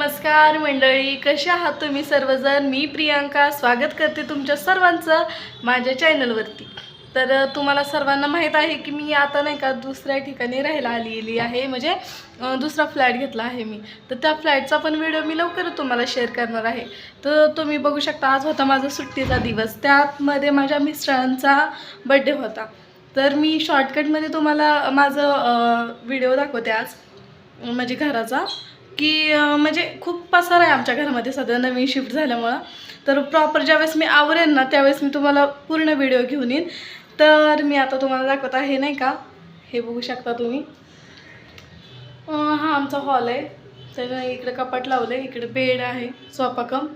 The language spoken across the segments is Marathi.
नमस्कार मंडळी कशा आहात तुम्ही सर्वजण? मी प्रियांका स्वागत करते तुमच्या सर्वांचं माझ्या चॅनलवरती. तर तुम्हाला सर्वांना माहीत आहे की मी आता नाही का दुसऱ्या ठिकाणी राहायला आलेली आहे. म्हणजे दुसरा फ्लॅट घेतला आहे मी. तर त्या फ्लॅटचा पण व्हिडिओ मी लवकरच तुम्हाला शेअर करणार आहे. तर तुम्ही बघू शकता आज होता माझा सुट्टीचा दिवस. त्यामध्ये माझ्या मिस्टरांचा बड्डे होता. तर मी शॉर्टकटमध्ये तुम्हाला माझं व्हिडिओ दाखवते आज. म्हणजे घराचा. की म्हणजे खूप पसार आहे आमच्या घरामध्ये सध्या नवीन शिफ्ट झाल्यामुळं. तर प्रॉपर ज्यावेळेस मी आवरेन ना त्यावेळेस मी तुम्हाला पूर्ण व्हिडिओ घेऊन येईन. तर मी आता तुम्हाला दाखवत आहे नाही का? हे बघू शकता तुम्ही. हा आमचा हॉल आहे. तर इकडे कपाट लावलं आहे इकडे बेड आहे सोफा कम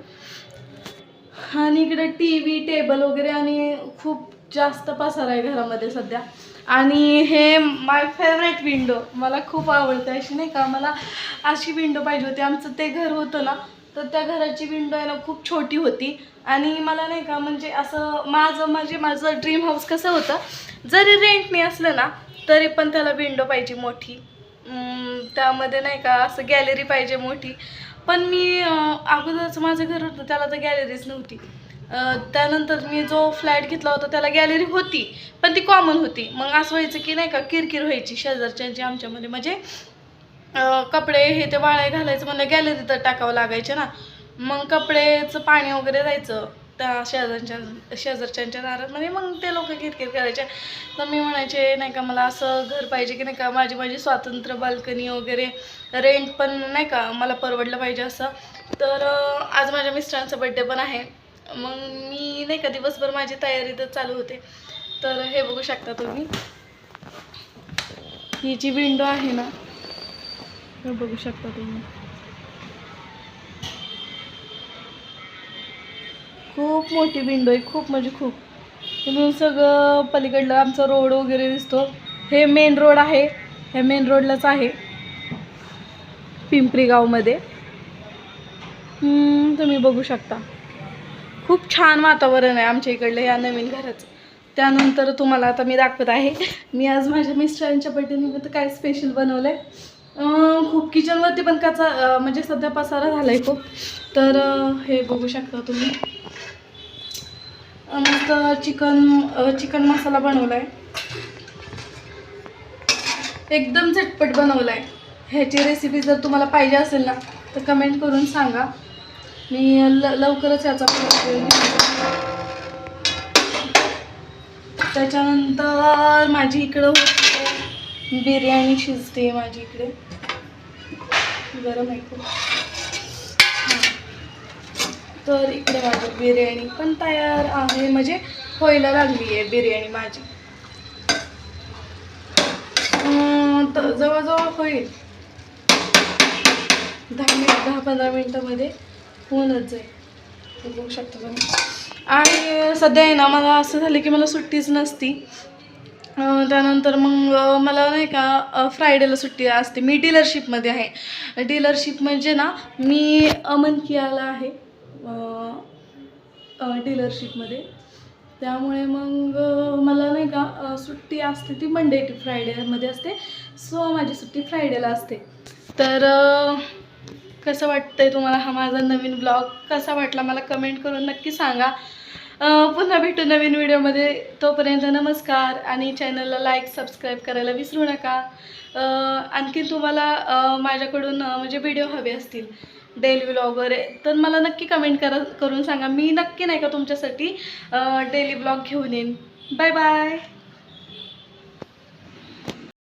आणि इकडे टी व्ही टेबल वगैरे आणि खूप जास्त पसार आहे घरामध्ये सध्या. आणि हे माय फेवरेट विंडो मला खूप आवडते अशी नाही का? मला अशी विंडो पाहिजे होती. आमचं ते घर होतं ना तर त्या घराची विंडो आहे ना खूप छोटी होती. आणि मला नाही का म्हणजे असं माझं म्हणजे माझं ड्रीम हाऊस कसं होतं? जरी रेंटने असलं ना तरी पण त्याला विंडो पाहिजे मोठी. त्यामध्ये नाही का असं गॅलरी पाहिजे मोठी. पण मी अगोदरचं अगोदरच माझं घर होतं त्याला तर गॅलरीच नव्हती. त्यानंतर मी जो फ्लॅट घेतला होता त्याला गॅलरी होती पण ती कॉमन होती. मग असं व्हायचं की नाही का किरकिर व्हायची शेजारच्यांची आमच्यामध्ये. म्हणजे कपडे हे ते वाळे घालायचं म्हणलं गॅलरी तर टाकावं लागायचे ना. मग कपडेचं पाणी वगैरे जायचं त्या शेजारच्या शेजारच्यांच्या दारात म्हणजे मग ते लोक किरकिर करायचे. तर मी म्हणायचे नाही का मला असं घर पाहिजे की नाही का माझी माझी स्वातंत्र्य बाल्कनी वगैरे रेंट पण नाही का मला परवडलं पाहिजे असं. तर आज माझ्या मिस्टरांचा बड्डे पण आहे. मग मी नाही का दिवसभर माझी तयारी तर चालू होते. तर हे बघू शकता तुम्ही. ही जी विंडो आहे ना हे बघू शकता तुम्ही. खूप मोठी विंडो आहे खूप म्हणजे खूप. म्हणून सगळं पलीकडलं आमचा रोड वगैरे दिसतो. हे मेन रोड आहे हे मेन रोडलाच आहे. पिंपरी गावमध्ये. तुम्ही बघू शकता. खूप छान वातावरण आहे आमच्या इकडलं या नवीन घराचं. त्यानंतर तुम्हाला आता मी दाखवत आहे. मी आज माझ्या मिस्टरांच्या बड्डेनिमित्त काय स्पेशल बनवलं आहे खूप किचनवरती पण काचा म्हणजे सध्या पसारा झाला आहे खूप. तर हे बघू शकता तुम्ही. मस्त चिकन चिकन मसाला बनवला आहे एकदम झटपट बनवला आहे ह्याची रेसिपी जर तुम्हाला पाहिजे असेल ना तर कमेंट करून सांगा. मी ल लवकरच याचा त्याच्यानंतर माझी इकडं होते. बिर्याणी शिजते माझी इकडे. गरम आहे खूप. तर इकडे माझी बिर्याणी पण तयार आहे. म्हणजे व्हायला लागली आहे बिर्याणी माझी. तर जवळजवळ होईल. दहा मिनिट दहा पंधरा मिनटामध्ये. होऊनच जाईल. हे बघू शकता तुम्ही. आणि सध्या आहे ना मला असं झालं की मला सुट्टीच नसती. त्यानंतर मग मला नाही का फ्रायडेला सुट्टी असते. मी डीलरशिपमध्ये आहे. डीलरशिप म्हणजे ना मी अमन कियाला आहे डीलरशिपमध्ये त्यामुळे मग मला नाही का सुट्टी असते ती मंडे टू फ्रायडेमध्ये असते. सो माझी सुट्टी फ्रायडेला असते. तर कसं वाटतंय तुम्हाला हा माझा नवीन ब्लॉग कसा वाटला? मला कमेंट करून नक्की सांगा. पुन्हा भेटू नवीन व्हिडिओमध्ये तोपर्यंत नमस्कार आणि चॅनलला लाईक सबस्क्राईब करायला विसरू नका. आणखी तुम्हाला माझ्याकडून म्हणजे व्हिडिओ हवे असतील डेली ब्लॉग वगैरे तर मला नक्की कमेंट करा करून सांगा. मी नक्की नाही का तुमच्यासाठी डेली ब्लॉग घेऊन येईन. Bye bye